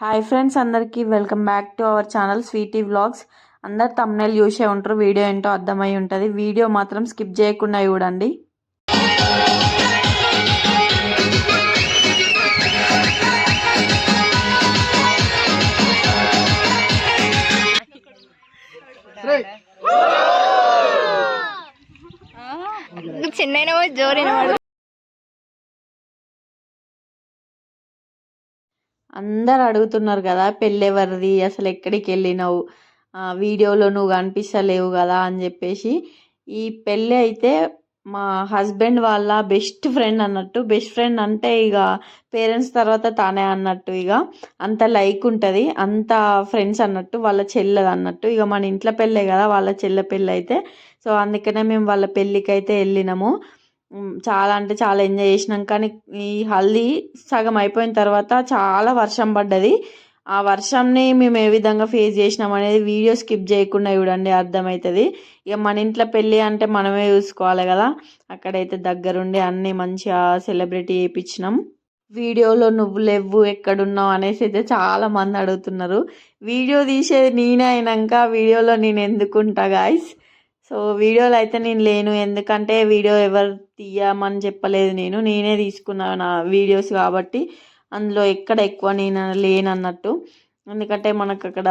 Hi friends అందరికీ welcome back to our channel Sweety Vlogs అందరు thumbnail చూసే ఉంటారు వీడియో ఏంటో అర్థమై ఉంటుంది. వీడియో మాత్రం స్కిప్ చేయకుండా చూడండి. చిన్న జోరిన అందరు అడుగుతున్నారు కదా పెళ్ళెవరిది అసలు ఎక్కడికి వెళ్ళినావు వీడియోలో నువ్వు కనిపిస్తలేవు కదా అని చెప్పేసి. ఈ పెళ్ళి అయితే మా హస్బెండ్ వాళ్ళ బెస్ట్ ఫ్రెండ్ అన్నట్టు బెస్ట్ ఫ్రెండ్ అంటే ఇక పేరెంట్స్ తర్వాత తానే అన్నట్టు ఇక అంత లైక్ ఉంటుంది అంత ఫ్రెండ్స్ అన్నట్టు వాళ్ళ చెల్లెది అన్నట్టు. ఇక మన ఇంట్లో పెళ్ళే కదా వాళ్ళ చెల్లె పెళ్ళి అయితే సో అందుకనే మేము వాళ్ళ పెళ్ళికి అయితే వెళ్ళినాము. చాలా అంటే చాలా ఎంజాయ్ చేసినాం. కానీ ఈ హల్దీ సగం అయిపోయిన తర్వాత చాలా వర్షం పడ్డది. ఆ వర్షంని మేము ఏ విధంగా ఫేస్ చేసినాం అనేది వీడియో స్కిప్ చేయకుండా చూడండి అర్థమవుతుంది ఇక మన ఇంట్లో పెళ్ళి అంటే మనమే చూసుకోవాలి కదా. అక్కడైతే దగ్గరుండి అన్నీ మంచిగా సెలబ్రిటీ చేయించినాం వీడియోలో నువ్వు లేవు ఎక్కడున్నావు అనేసి అయితే చాలా మంది అడుగుతున్నారు. వీడియో తీసేది నేనే అయినాక వీడియోలో నేను ఎందుకుంటా గాయస్ సో వీడియోలో అయితే నేను లేను. ఎందుకంటే వీడియో ఎవరు తీయమని చెప్పలేదు నేను. నేనే తీసుకున్నా నా వీడియోస్ కాబట్టి అందులో ఎక్కడ ఎక్కువ నేను లేనన్నట్టు. ఎందుకంటే మనకు అక్కడ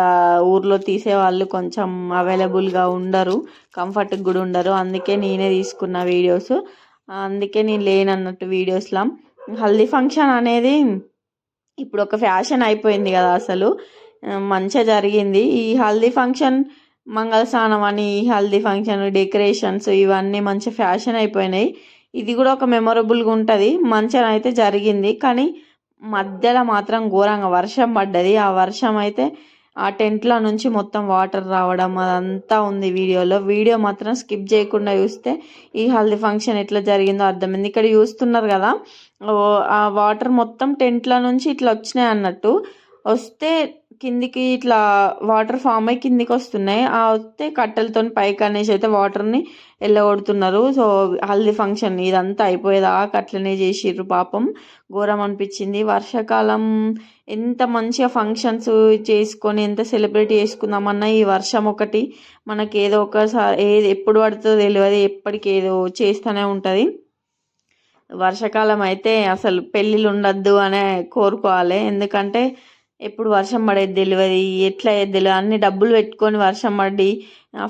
ఊర్లో తీసే వాళ్ళు కొంచెం అవైలబుల్గా ఉండరు. కంఫర్ట్గా కూడా ఉండరు. అందుకే నేనే తీసుకున్న వీడియోస్. అందుకే నేను లేనన్నట్టు వీడియోస్లో. హల్దీ ఫంక్షన్ అనేది ఇప్పుడు ఒక ఫ్యాషన్ అయిపోయింది కదా అసలు. మంచిగా జరిగింది. ఈ హల్దీ ఫంక్షన్ మంగళస్నానం అని ఈ హల్దీ ఫంక్షన్ డెకరేషన్స్ ఇవన్నీ మంచి ఫ్యాషన్ అయిపోయినాయి. ఇది కూడా ఒక మెమొరబుల్గా ఉంటుంది. మంచిగా అయితే జరిగింది. కానీ మధ్యలో మాత్రం ఘోరంగా వర్షం పడ్డది. ఆ వర్షం అయితే ఆ టెంట్లో నుంచి మొత్తం వాటర్ రావడం అదంతా ఉంది వీడియోలో. వీడియో మాత్రం స్కిప్ చేయకుండా చూస్తే ఈ హల్దీ ఫంక్షన్ ఎట్లా జరిగిందో అర్థమైంది. ఇక్కడ చూస్తున్నారు కదా ఆ వాటర్ మొత్తం టెంట్లో నుంచి ఇట్లా వచ్చినాయి అన్నట్టు. వస్తే కిందికి ఇట్లా వాటర్ ఫామ్ అయ్యి కిందికి వస్తున్నాయి. ఆ వస్తే కట్టెలతో పైకి అనేసి అయితే వాటర్ని వెళ్ళగొడుతున్నారు సో హల్దీ ఫంక్షన్ ఇదంతా అయిపోయేదాకా అట్లనే చేసిర్రు పాపం. ఘోరం అనిపించింది. వర్షాకాలం ఎంత మంచిగా ఫంక్షన్స్ చేసుకొని ఎంత సెలబ్రేట్ చేసుకుందామన్నా ఈ వర్షం ఒకటి మనకి ఏదో ఒకసారి ఏది ఎప్పుడు పడుతుందో తెలియదు. ఎప్పటికి ఏదో చేస్తూనే ఉంటుంది. వర్షాకాలం అయితే అసలు పెళ్ళిళ్ళు ఉండద్దు అనే కోరుకోవాలి. ఎందుకంటే ఎప్పుడు వర్షం పడేది తెలియదు ఎట్లా అయ్యేది తెలియదు అన్ని డబ్బులు పెట్టుకొని వర్షం పడి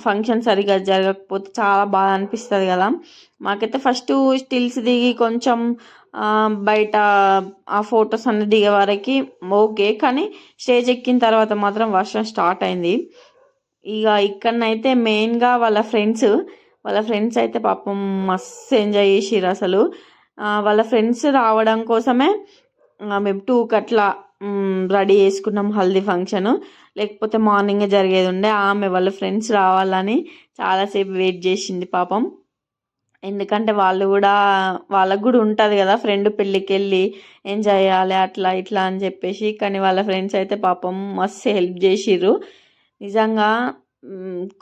ఫంక్షన్ సరిగ్గా జరగకపోతే చాలా బాధ అనిపిస్తుంది కదా. మాకైతే ఫస్ట్ స్టిల్స్ దిగి కొంచెం బయట ఆ ఫొటోస్ అన్ని దిగే వరకు ఓకే కానీ స్టేజ్ ఎక్కిన తర్వాత మాత్రం వర్షం స్టార్ట్ అయింది. ఇక ఇక్కడనైతే మెయిన్గా వాళ్ళ ఫ్రెండ్స్ వాళ్ళ ఫ్రెండ్స్ అయితే పాపం మస్తు ఎంజాయ్ చేసిర్రు అసలు. వాళ్ళ ఫ్రెండ్స్ రావడం కోసమే మేము టూకి అట్లా రెడీ చేసుకున్నాం హల్దీ ఫంక్షన్. లేకపోతే మార్నింగ్ జరిగేది ఉండే ఆమె వాళ్ళ ఫ్రెండ్స్ రావాలని చాలాసేపు వెయిట్ చేసింది పాపం. ఎందుకంటే వాళ్ళు కూడా వాళ్ళకు కూడా ఉంటుంది కదా ఫ్రెండ్ పెళ్ళికి వెళ్ళి ఎంజాయ్ చేయాలి అట్లా ఇట్లా అని చెప్పేసి. కానీ వాళ్ళ ఫ్రెండ్స్ అయితే పాపం మస్తు హెల్ప్ చేసిర్రు. నిజంగా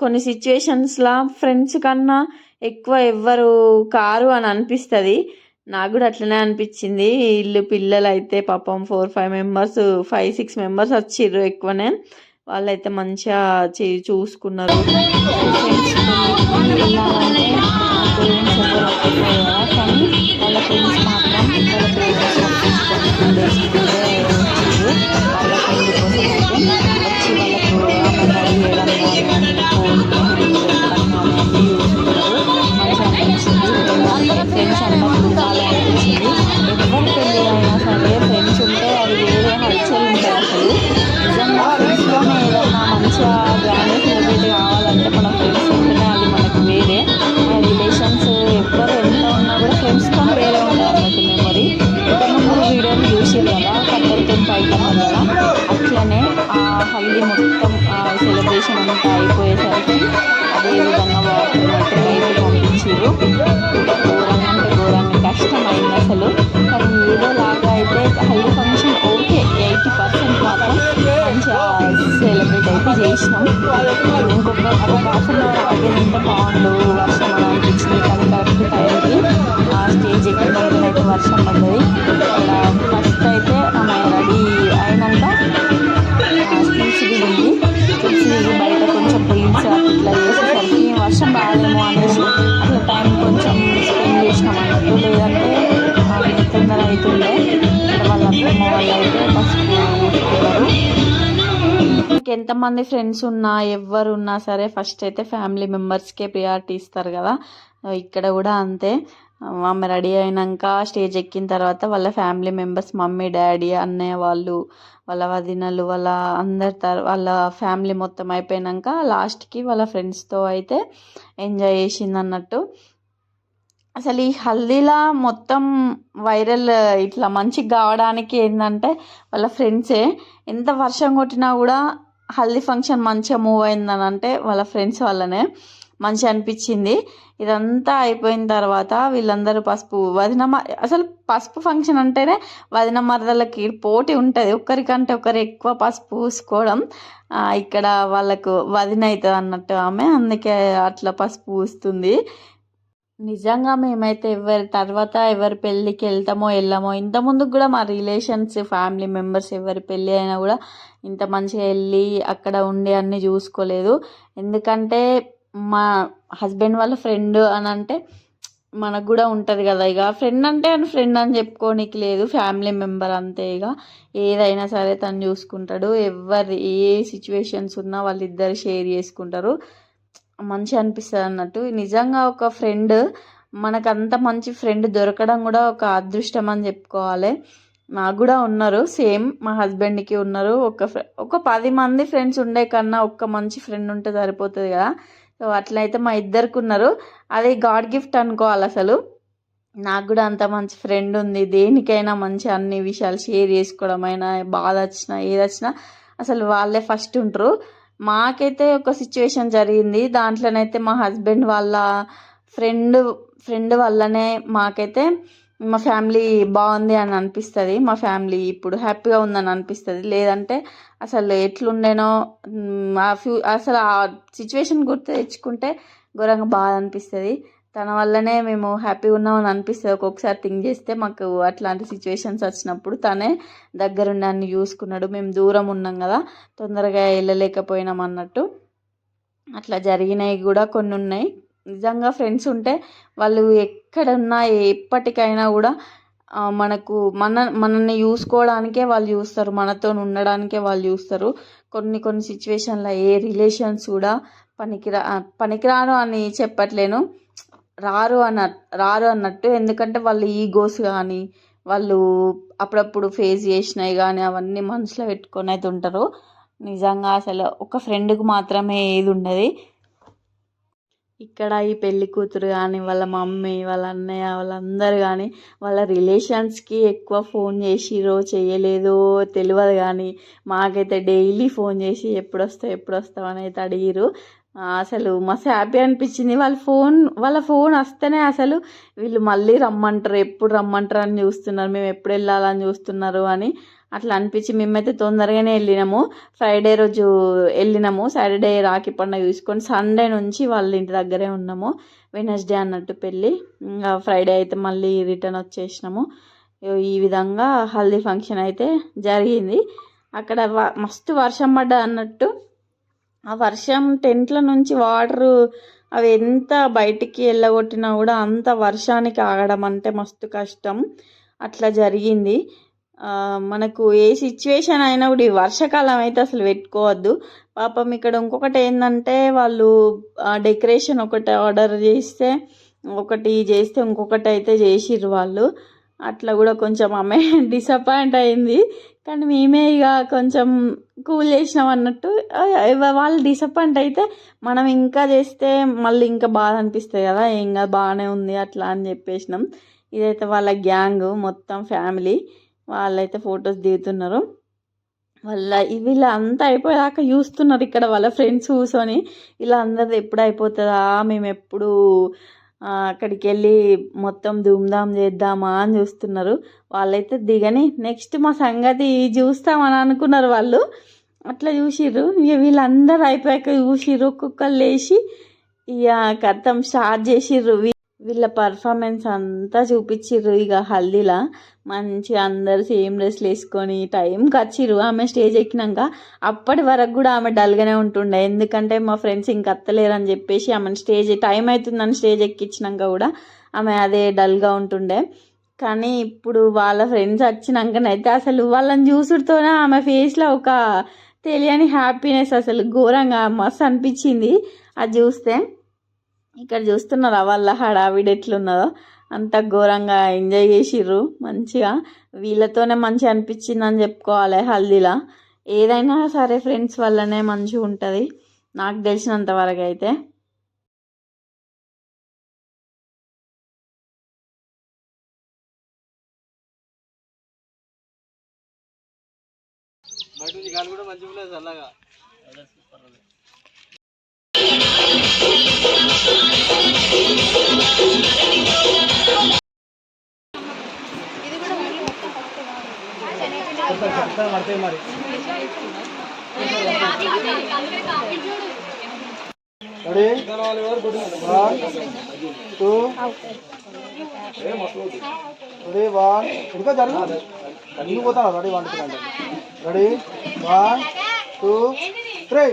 కొన్ని సిచ్యువేషన్స్లో ఫ్రెండ్స్ కన్నా ఎక్కువ ఎవ్వరు కారు అని అనిపిస్తుంది. నాకు కూడా అట్లనే అనిపించింది. వీళ్ళు పిల్లలు అయితే పాపం four five members five six members వచ్చిర్రు ఎక్కువనే. వాళ్ళైతే మంచిగా చే చూసుకున్నారు. వాళ్ళ ఫ్రెండ్స్ మాత్రం కాఫీ చేసినాం. ఇంకొక ఒక హాఫ్ అన్ అవర్ పట్టిందంటే బాగుండు వర్షం అలా అనిపించింది. కానీ కరెక్ట్ టైంకి ఆ స్టేజ్ ఎక్కిన అయితే వర్షం పడ్డది. ఫస్ట్ అయితే ఆమె రెడీ అయినాక స్పీచ్ దిగింది స్పీచ్ దిగి బయట కొంచెం పోయించి అట్లా చేసేసరికి వర్షం బాగాలేమో అనేసి అట్లా టైం కొంచెం స్పెండ్ చేసినాం అన్నట్టు. లేదంటే తొందర అవుతుండే ఎంతమంది ఫ్రెండ్స్ ఉన్నా ఎవరున్నా సరే ఫస్ట్ అయితే ఫ్యామిలీ మెంబర్స్కే ప్రియారిటీ ఇస్తారు కదా. ఇక్కడ కూడా అంతే. ఆమె రెడీ అయినాక స్టేజ్ ఎక్కిన తర్వాత వాళ్ళ ఫ్యామిలీ మెంబర్స్ మమ్మీ డాడీ అన్నయ్య వాళ్ళు వాళ్ళ వదినలు వాళ్ళ అందరి తర్ వాళ్ళ ఫ్యామిలీ మొత్తం అయిపోయాక లాస్ట్కి వాళ్ళ ఫ్రెండ్స్తో అయితే ఎంజాయ్ చేసింది అన్నట్టు. అసలు ఈ హల్దీలా మొత్తం వైరల్ ఇట్లా మంచిగా కావడానికి ఏంటంటే వాళ్ళ ఫ్రెండ్సే ఎంత వర్షం కొట్టినా కూడా హల్దీ ఫంక్షన్ మంచిగా మూవ్ అయిందని అంటే వాళ్ళ ఫ్రెండ్స్ వల్లనే మంచిగా అనిపించింది. ఇదంతా అయిపోయిన తర్వాత వీళ్ళందరూ పసుపు వదిన అసలు పసుపు ఫంక్షన్ అంటేనే వదిన మరదలకి పోటీ ఉంటుంది. ఒక్కరికంటే ఒకరు ఎక్కువ పసుపు పూసుకోవడం ఇక్కడ వాళ్ళకు వదిన అవుతుంది అన్నట్టు ఆమె అందుకే అట్లా పసుపు పూస్తుంది. నిజంగా మేమైతే ఎవరి తర్వాత ఎవరి పెళ్ళికి వెళ్తామో వెళ్ళామో ఇంత ముందుకు కూడా మా రిలేషన్స్ ఫ్యామిలీ మెంబర్స్ ఎవరి పెళ్ళి అయినా కూడా ఇంత మంచిగా వెళ్ళి అక్కడ ఉండి అన్నీ చూసుకోలేదు. ఎందుకంటే మా హస్బెండ్ వాళ్ళ ఫ్రెండ్ అని అంటే మనకు కూడా ఉంటుంది కదా ఇక. ఫ్రెండ్ అంటే అని ఫ్రెండ్ అని చెప్పుకోనికి లేదు. ఫ్యామిలీ మెంబర్ అంతే ఇక. ఏదైనా సరే తను చూసుకుంటాడు. ఎవరు ఏ సిచ్యువేషన్స్ ఉన్నా వాళ్ళిద్దరు షేర్ చేసుకుంటారు. మంచిగా అనిపిస్తుంది అన్నట్టు. నిజంగా ఒక ఫ్రెండ్ మనకు అంత మంచి ఫ్రెండ్ దొరకడం కూడా ఒక అదృష్టం అని చెప్పుకోవాలి. నాకు కూడా ఉన్నారు. సేమ్ మా హస్బెండ్కి ఉన్నారు. ఒక ఒక పది మంది ఫ్రెండ్స్ ఉండే కన్నా ఒక్క మంచి ఫ్రెండ్ ఉంటే సరిపోతుంది కదా. సో అట్లయితే మా ఇద్దరికి ఉన్నారు. అది గాడ్ గిఫ్ట్ అనుకోవాలి అసలు. నాకు కూడా అంత మంచి ఫ్రెండ్ ఉంది. దేనికైనా మంచి అన్ని విషయాలు షేర్ చేసుకోవడం అయినా బాధ వచ్చినా ఏది వచ్చినా అసలు వాళ్ళే ఫస్ట్ ఉంటారు. మాకైతే ఒక సిచ్యువేషన్ జరిగింది. దాంట్లోనైతే మా హస్బెండ్ వాళ్ళ ఫ్రెండ్ ఫ్రెండ్ వల్లనే మాకైతే మా ఫ్యామిలీ బాగుంది అని అనిపిస్తుంది. మా ఫ్యామిలీ ఇప్పుడు హ్యాపీగా ఉందని అనిపిస్తుంది. లేదంటే అసలు ఎట్లుండేనో ఆ ఫ్యూ అసలు ఆ సిచ్యువేషన్ గుర్తు తెచ్చుకుంటే ఘోరంగా బాధ అనిపిస్తుంది. తన వల్లనే మేము హ్యాపీగా ఉన్నామని అనిపిస్తుంది. ఒక్కొక్కసారి థింక్ చేస్తే మాకు అట్లాంటి సిచ్యువేషన్స్ వచ్చినప్పుడు తనే దగ్గరుండి అన్ని చూసుకున్నాడు. మేము దూరం ఉన్నాం కదా తొందరగా వెళ్ళలేకపోయినాం అన్నట్టు. అట్లా జరిగినవి కూడా కొన్ని ఉన్నాయి. నిజంగా ఫ్రెండ్స్ ఉంటే వాళ్ళు ఎక్కడున్నా ఎప్పటికైనా కూడా మనకు మన మనల్ని చూసుకోవడానికే వాళ్ళు చూస్తారు. మనతో ఉండడానికే వాళ్ళు చూస్తారు. కొన్ని కొన్ని సిచ్యువేషన్లో ఏ రిలేషన్స్ కూడా పనికిరా పనికిరాను అని చెప్పట్లేను. రారు అన్న రారు అన్నట్టు. ఎందుకంటే వాళ్ళు ఈగోస్ కానీ వాళ్ళు అప్పుడప్పుడు ఫేస్ చేసినవి కానీ అవన్నీ మనసులో పెట్టుకొని అయితే ఉంటారు. నిజంగా అసలు ఒక ఫ్రెండ్కి మాత్రమే ఏది ఉండదు. ఇక్కడ ఈ పెళ్ళి కూతురు కానీ వాళ్ళ మమ్మీ వాళ్ళ అన్నయ్య వాళ్ళందరూ కానీ వాళ్ళ రిలేషన్స్కి ఎక్కువ ఫోన్ చేసిరో చేయలేదో తెలియదు కానీ మాకైతే డైలీ ఫోన్ చేసి ఎప్పుడు వస్తావు ఎప్పుడు వస్తావు అని అయితే అడిగిరు అసలు మస్తు హ్యాపీ అనిపించింది. వాళ్ళ ఫోన్ వాళ్ళ ఫోన్ వస్తేనే అసలు వీళ్ళు మళ్ళీ రమ్మంటారు. ఎప్పుడు రమ్మంటారు అని చూస్తున్నారు. మేము ఎప్పుడు వెళ్ళాలని చూస్తున్నారు అని అట్లా అనిపించి మేమైతే తొందరగానే వెళ్ళినాము. ఫ్రైడే రోజు వెళ్ళినాము. సాటర్డే రాఖీ పండుగ చూసుకొని సండే నుంచి వాళ్ళ ఇంటి దగ్గరే ఉన్నాము. వెనస్డే అన్నట్టు పెళ్ళి. ఇంకా ఫ్రైడే అయితే మళ్ళీ రిటర్న్ వచ్చేసినాము. ఈ విధంగా హల్దీ ఫంక్షన్ అయితే జరిగింది. అక్కడ వ- మస్తు వర్షం పడ్డ అన్నట్టు ఆ వర్షం టెంట్ల నుంచి వాటర్ అవి ఎంత బయటికి వెళ్ళగొట్టినా కూడా అంత వర్షానికి ఆగడం అంటే మస్తు కష్టం. అట్లా జరిగింది. మనకు ఏ సిచ్యువేషన్ అయినా కూడా ఈ వర్షాకాలం అయితే అసలు పెట్టుకోవద్దు. పాపం ఇక్కడ ఇంకొకటి ఏంటంటే వాళ్ళు డెకరేషన్ ఒకటి ఆర్డర్ చేస్తే ఒకటి చేస్తే ఇంకొకటి అయితే చేసిర్రు వాళ్ళు. అట్లా కూడా కొంచెం ఆమె డిసప్పాయింట్ అయింది. కానీ మేమే ఇక కొంచెం కూల్ చేసినాం అన్నట్టు. వాళ్ళు డిసప్పాయింట్ అయితే మనం ఇంకా చేస్తే మళ్ళీ ఇంకా బాధ అనిపిస్తుంది కదా. ఇంకా బాగానే ఉంది అట్లా అని చెప్పేసినాం. ఇదైతే వాళ్ళ గ్యాంగ్ మొత్తం ఫ్యామిలీ వాళ్ళైతే ఫొటోస్ దిగుతున్నారు. వాళ్ళ వీళ్ళ అంతా అయిపోయేదాకా చూస్తున్నారు ఇక్కడ వాళ్ళ ఫ్రెండ్స్ కూర్చొని. ఇలా అందరిది ఎప్పుడు అయిపోతుందా? మేము ఎప్పుడు అక్కడికి వెళ్ళి మొత్తం ధూమ్ధామ్ చేద్దామా అని చూస్తున్నారు. వాళ్ళైతే దిగని నెక్స్ట్ మా సంగతి చూస్తామని అనుకున్నారు వాళ్ళు. అట్లా చూసిర్రు. ఇక వీళ్ళందరూ అయిపోయాక చూసిర్రు. ఒక్కొక్కరు లేచి ఇక కథం స్టార్ట్ చేసిర్రు. వీళ్ళ పర్ఫార్మెన్స్ అంతా చూపించిర్రు ఇక హల్దీలా. మంచిగా అందరు సేమ్ డ్రెస్లు వేసుకొని టైంకి వచ్చిర్రు ఆమె స్టేజ్ ఎక్కినాక అప్పటి వరకు కూడా ఆమె డల్గానే ఉంటుండే. ఎందుకంటే మా ఫ్రెండ్స్ ఇంక అత్తలేరని అని చెప్పేసి ఆమెను స్టేజ్ టైం అవుతుందని స్టేజ్ ఎక్కించినాక కూడా ఆమె అదే డల్గా ఉంటుండే. కానీ ఇప్పుడు వాళ్ళ ఫ్రెండ్స్ వచ్చినాకనైతే అసలు వాళ్ళని చూసుడుతోనే ఆమె ఫేస్లో ఒక తెలియని హ్యాపీనెస్ అసలు ఘోరంగా మస్తు అనిపించింది అది చూస్తే ఇక్కడ చూస్తున్నారా వాళ్ళ హడావిడి ఎట్లున్నదో? అంత ఘోరంగా ఎంజాయ్ చేసిర్రు మంచిగా. వీళ్ళతోనే మంచిగా అనిపించింది అని చెప్పుకోవాలి హల్దీలా. ఏదైనా సరే ఫ్రెండ్స్ వల్లనే మంచిగా ఉంటుంది నాకు తెలిసినంత వరకు అయితే. బయట గాలి కూడా మంచిగా లేదు చల్లగా. పడతాయి మరి ready one two ready one ఇంకా జరుగు నీకు పోతాను ready one two ready one two three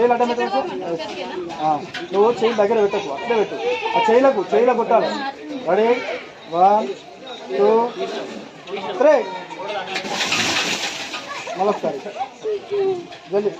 చేయిలు అడ్డం పెట్టు నువ్వు చేయి దగ్గర పెట్టకు అట్లే పెట్టు. ఆ చేయలకు చేయలకు కొట్టాలి. రెడీ వన్ టూ త్రీ మళ్ళొకసారి. జల్దీ.